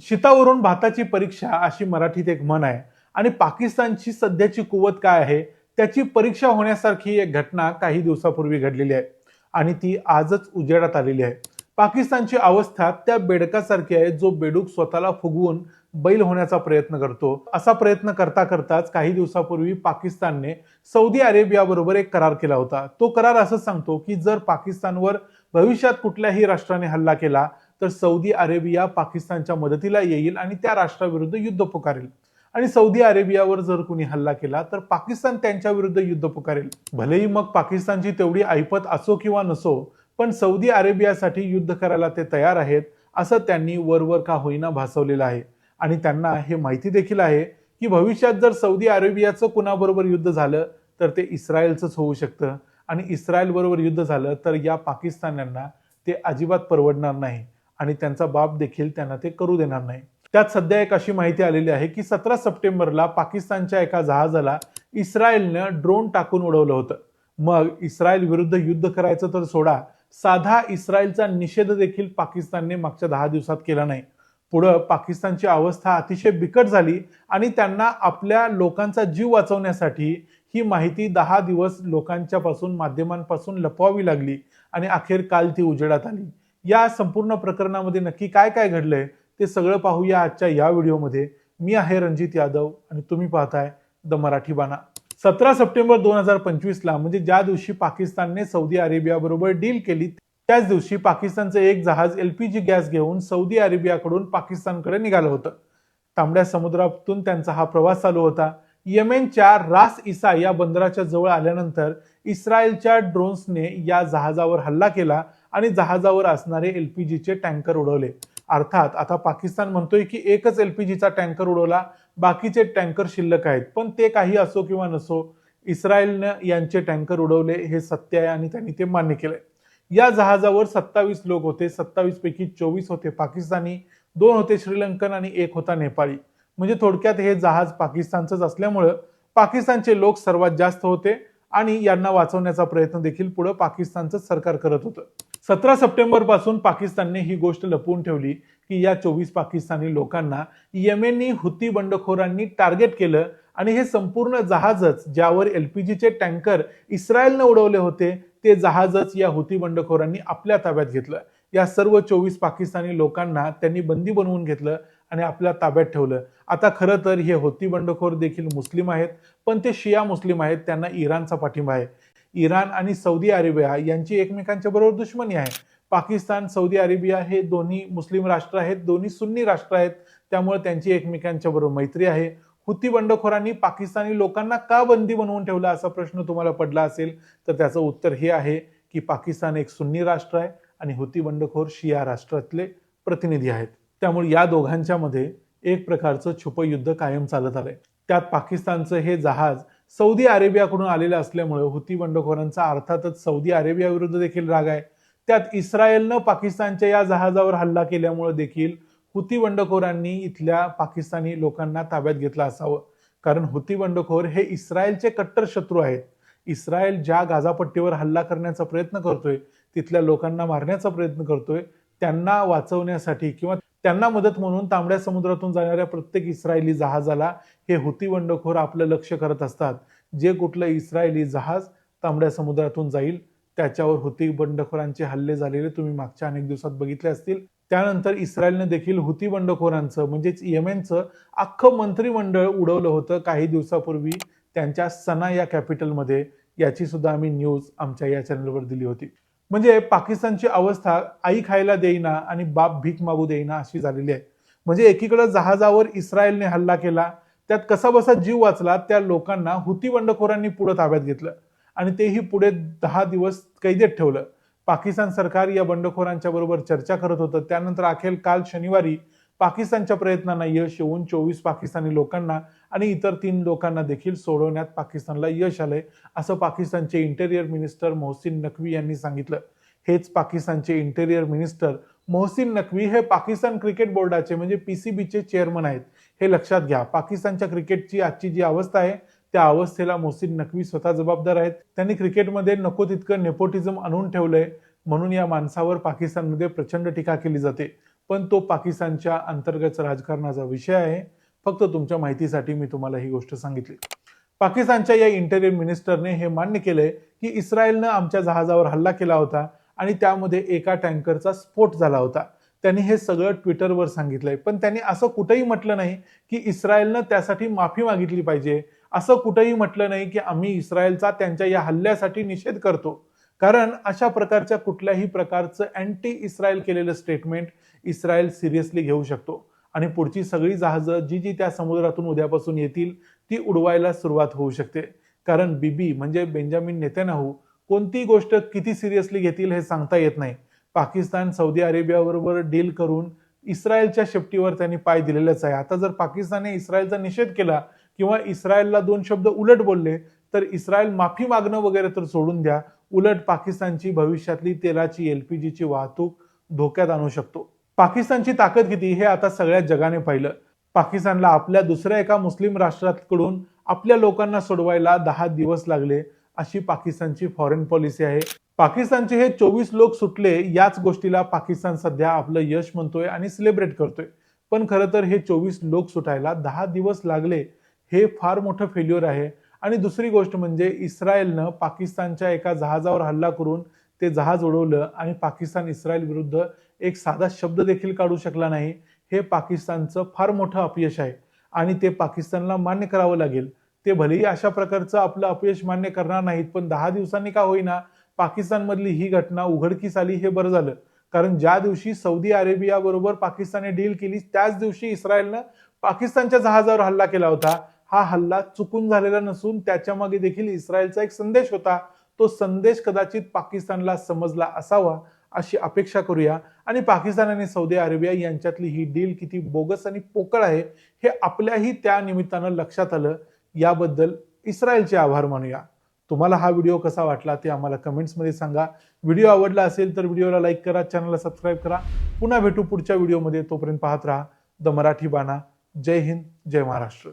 शितावरून भाताची परीक्षा अशी मराठीत एक म्हण आहे. आणि पाकिस्तानची सध्याची कुवत काय आहे? त्याची परीक्षा होण्यासारखी एक घटना काही दिवसापूर्वी घडलेली आहे. आणि ती आजच उजेडात आलेली आहे. पाकिस्तानची अवस्था त्या बेडकासारखी आहे जो बेडूक स्वतःला फुगवून बैल होण्याचा प्रयत्न करतो. असा प्रयत्न करता करताच काही दिवसापूर्वी पाकिस्तानने सौदी अरेबियाबरोबर एक करार केला होता. तो करार असं सांगतो की जर पाकिस्तानवर भविष्यात कुठल्याही राष्ट्राने हल्ला केला तर सौदी अरेबिया पाकिस्तानच्या मदतीला येईल आणि त्या राष्ट्राविरुद्ध युद्ध पुकारेल. आणि सौदी अरेबियावर जर कुणी हल्ला केला तर पाकिस्तान त्यांच्या विरुद्ध युद्ध पुकारेल. भलेही मग पाकिस्तानची तेवढी ऐपत असो किंवा नसो पण सौदी अरेबियासाठी युद्ध करायला ते तयार आहेत असं त्यांनी वरवर का होईना भासवलेलं आहे. आणि त्यांना हे माहिती देखील आहे की भविष्यात जर सौदी अरेबियाचं कुणाबरोबर युद्ध झालं तर ते इस्रायलचंच होऊ शकतं. आणि इस्रायल बरोबर युद्ध झालं तर या पाकिस्तान्यांना ते अजिबात परवडणार नाही. आणि त्यांचा बाप देखील त्यांना ते करू देणार नाही. त्यात सध्या एक अशी माहिती आलेली आहे की सतरा सप्टेंबरला पाकिस्तानच्या एका जहाजाला इस्रायलनं ड्रोन टाकून उडवलं होतं. मग इस्रायल विरुद्ध युद्ध करायचं तर सोडा साधा इस्रायलचा निषेध देखील पाकिस्तानने मागच्या दहा दिवसात केला नाही. पुढं पाकिस्तानची अवस्था अतिशय बिकट झाली आणि त्यांना आपल्या लोकांचा जीव वाचवण्यासाठी ही माहिती दहा दिवस लोकांच्या पासून माध्यमांपासून लपवावी लागली आणि अखेर काल ती उजेडात आली. या संपूर्ण प्रकरणामध्ये नक्की काय काय घडलंय ते सगळं पाहूया आजच्या या व्हिडिओमध्ये. मी आहे रणजित यादव आणि तुम्ही पाहताय द मराठी बाणा. सतरा सप्टेंबर दोन हजार पंचवीसला म्हणजे ज्या दिवशी पाकिस्तानने सौदी अरेबियाबरोबर डील केली त्याच दिवशी पाकिस्तानचं एक जहाज एलपीजी गॅस घेऊन सौदी अरेबियाकडून पाकिस्तानकडे निघालं होतं. तांबड्या समुद्रातून त्यांचा हा प्रवास चालू होता. येमेनच्या रास इसा या बंदराच्या जवळ आल्यानंतर इस्रायलच्या ड्रोन्सने या जहाजावर हल्ला केला. आणि जहाजावर असणारे एल पी जीचे टँकर उडवले. अर्थात आता पाकिस्तान म्हणतोय की एकच एल पी जीचा टँकर उडवला बाकीचे टँकर शिल्लक आहेत. पण ते काही असो किंवा नसो इस्रायलनं यांचे टँकर उडवले हे सत्य आहे आणि त्यांनी ते मान्य केले या जहाजावर सत्तावीस लोक होते सत्तावीस पैकी चोवीस होते पाकिस्तानी दोन होते श्रीलंकन आणि एक होता नेपाळी. म्हणजे थोडक्यात हे जहाज पाकिस्तानचंच असल्यामुळं पाकिस्तानचे लोक सर्वात जास्त होते आणि यांना वाचवण्याचा प्रयत्न देखील पुढे पाकिस्तानचं सरकार करत होतं. सतरा सप्टेंबरपासून पाकिस्तानने ही गोष्ट लपवून ठेवली की या चोवीस पाकिस्तानी लोकांना यमेनी हुती बंडखोरांनी टार्गेट केलं आणि हे संपूर्ण जहाजच ज्यावर एलपीजीचे टँकर इस्रायलनं उडवले होते ते जहाजच या हुती बंडखोरांनी आपल्या ताब्यात घेतलं. या सर्व चोवीस पाकिस्तानी लोकांना त्यांनी बंदी बनवून घेतलं आणि आपल्या ताब्यात ठेवलं. आता खरं तर हे होती बंडखोर देखील मुस्लिम आहेत पण ते शिया मुस्लिम आहेत त्यांना इराणचा पाठिंबा आहे. इराण आणि सौदी अरेबिया यांची एकमेकांच्या बरोबर दुश्मनी आहे. पाकिस्तान सौदी अरेबिया हे दोन्ही मुस्लिम राष्ट्र आहेत दोन्ही सुन्नी राष्ट्र आहेत. त्यामुळे त्यांची एकमेकांच्या बरोबर मैत्री आहे. हुती बंडखोरांनी पाकिस्तानी लोकांना का बंदी बनवून ठेवला असा प्रश्न तुम्हाला पडला असेल तर त्याचं उत्तर हे आहे की पाकिस्तान एक सुन्नी राष्ट्र आहे आणि हुती बंडखोर शिया राष्ट्रातले प्रतिनिधी आहेत. त्यामुळे या दोघांच्या मध्ये एक प्रकारचं छुपयुद्ध कायम चालत आलंय. त्यात पाकिस्तानचं हे जहाज सौदी अरेबियाकडून आलेलं असल्यामुळे हुती बंडखोरांचा अर्थातच सौदी अरेबियाविरुद्ध देखील राग आहे. त्यात इस्रायलनं पाकिस्तानच्या या जहाजावर हल्ला केल्यामुळे देखील हुती बंडखोरांनी इथल्या पाकिस्तानी लोकांना ताब्यात घेतलं असावं. कारण हुती बंडखोर हे इस्रायलचे कट्टर शत्रू आहेत. इस्रायल ज्या गाजापट्टीवर हल्ला करण्याचा प्रयत्न करतोय तिथल्या लोकांना मारण्याचा प्रयत्न करतोय त्यांना वाचवण्यासाठी किंवा त्यांना मदत म्हणून तांबड्या समुद्रातून जाणाऱ्या प्रत्येक इस्रायली जहाजाला हे हुती बंडखोर आपलं लक्ष करत असतात. जे कुठलं इस्रायली जहाज तांबड्या समुद्रातून जाईल त्याच्यावर हुती बंडखोरांचे हल्ले झालेले तुम्ही मागच्या अनेक दिवसात बघितले असतील. त्यानंतर इस्रायलने देखील हुती बंडखोरांचं म्हणजेच येमेनचं अख्खं मंत्रिमंडळ उडवलं होतं काही दिवसापूर्वी त्यांच्या सना या कॅपिटलमध्ये. याची सुद्धा आम्ही न्यूज आमच्या या चॅनलवर दिली होती. म्हणजे पाकिस्तानची अवस्था आई खायला देईना आणि बाप भीक मागू देईना अशी झालेली आहे. म्हणजे एकीकडे जहाजावर इस्रायलने हल्ला केला त्यात कसा बसा जीव वाचला त्या लोकांना हुती बंडखोरांनी पुढे ताब्यात घेतलं आणि तेही पुढे दहा दिवस कैदेत ठेवलं. पाकिस्तान सरकार या बंडखोरांच्या बरोबर चर्चा करत होतं. त्यानंतर अखेर काल शनिवारी पाकिस्तानच्या प्रयत्नांना यश येऊन चोवीस पाकिस्तानी लोकांना आणि इतर तीन लोकांना देखील सोडवण्यात पाकिस्तानला यश आलंय असं पाकिस्तानचे इंटेरियर मिनिस्टर मोहसिन नकवी यांनी सांगितलं. हेच पाकिस्तानचे इंटेरियर मिनिस्टर मोहसिन नकवी हे पाकिस्तान क्रिकेट बोर्डाचे म्हणजे पीसीबीचे चेअरमन आहेत. हे लक्षात घ्या पाकिस्तानच्या क्रिकेटची आजची जी अवस्था आहे त्या अवस्थेला मोहसिन नकवी स्वतः जबाबदार आहेत. त्यांनी क्रिकेटमध्ये नको तितकं नेपोटिझम आणून ठेवलंय म्हणून या माणसावर पाकिस्तानमध्ये प्रचंड टीका केली जाते. पण तो पाकिस्तानच्या अंतर्गत राजकारणाचा विषय आहे. फक्त तुमच्या माहितीसाठी मी तुम्हाला ही गोष्ट सांगितली. पाकिस्तानच्या या इंटेरियर मिनिस्टरने हे मान्य केलंय की इस्रायलनं आमच्या जहाजावर हल्ला केला होता आणि त्यामध्ये एका टँकरचा स्फोट झाला होता. त्यांनी हे सगळं ट्विटरवर सांगितलंय. पण त्यांनी असं कुठंही म्हटलं नाही की इस्रायलनं त्यासाठी माफी मागितली पाहिजे. असं कुठंही म्हटलं नाही की आम्ही इस्रायलचा त्यांच्या या हल्ल्यासाठी निषेध करतो. कारण अशा प्रकारच्या कुठल्याही प्रकारचं अँटी इस्रायल केलेलं स्टेटमेंट इस्रायल सिरियसली घेऊ शकतो. आणि पुढची सगळी जहाजं जी जी त्या समुद्रातून उद्यापासून येतील ती उडवायला सुरुवात होऊ शकते. कारण बीबी म्हणजे बेंजामिन नेत्यानाहू कोणती गोष्ट किती सिरियसली घेतील हे सांगता येत नाही. पाकिस्तान सौदी अरेबियाबरोबर डील करून इस्रायलच्या शेपटीवर त्यांनी पाय दिलेलाच आहे. आता जर पाकिस्तानने इस्रायलचा निषेध केला किंवा इस्रायलला दोन शब्द उलट बोलले तर इस्रायल माफी मागणं वगैरे तर सोडून द्या. उलट पाकिस्तानची भविष्यातली तेलाची एल पी जीची वाहतूक धोक्यात आणू शकतो. पाकिस्तानची ताकद किती हे आता सगळ्या जगाने पाहिलं. पाकिस्तानला आपल्या दुसऱ्या एका मुस्लिम राष्ट्राकडून आपल्या लोकांना सोडवायला दहा दिवस लागले अशी पाकिस्तानची फॉरेन पॉलिसी आहे. पाकिस्तानचे हे चोवीस लोक सुटले याच गोष्टीला पाकिस्तान सध्या आपलं यश म्हणतोय आणि सेलिब्रेट करतोय. पण खरं तर हे चोवीस लोक सुटायला दहा दिवस लागले हे फार मोठं फेल्युअर आहे. आणि दुसरी गोष्ट म्हणजे इस्रायलनं पाकिस्तानच्या एका जहाजावर हल्ला करून ते जहाज उडवलं आणि पाकिस्तान इस्रायल विरुद्ध एक साधा शब्द देखील काढू शकला नाही. हे पाकिस्तानचं फार मोठं अपयश आहे. आणि ते पाकिस्तानला मान्य करावं लागेल. ते भलेही अशा प्रकारचं आपलं अपयश मान्य करणार नाहीत पण दहा दिवसांनी का होईना पाकिस्तानमधली ही घटना उघडकीस आली हे बरं झालं. कारण ज्या दिवशी सौदी अरेबियाबरोबर पाकिस्तानने डील केली त्याच दिवशी इस्रायलनं पाकिस्तानच्या जहाजावर हल्ला केला होता. हा हल्ला चुकून झालेला नसून त्याच्यामागे देखील इस्रायलचा एक संदेश होता. तो संदेश कदाचित पाकिस्तानला समजला असावा. अशी अपेक्षा करूया. आणि पाकिस्तान आणि सौदी अरेबिया यांच्यातली ही डील किती बोगस आणि पोकळ आहे हे आपल्याही त्या निमित्तानं लक्षात आलं. याबद्दल इस्रायलचे आभार मानूया. तुम्हाला हा व्हिडिओ कसा वाटला ते आम्हाला कमेंट्समध्ये सांगा. व्हिडिओ आवडला असेल तर व्हिडिओला लाईक करा चॅनलला सबस्क्राईब करा. पुन्हा भेटू पुढच्या व्हिडिओमध्ये. तोपर्यंत पाहत राहा. द मराठी बाणा. जय हिंद जय महाराष्ट्र.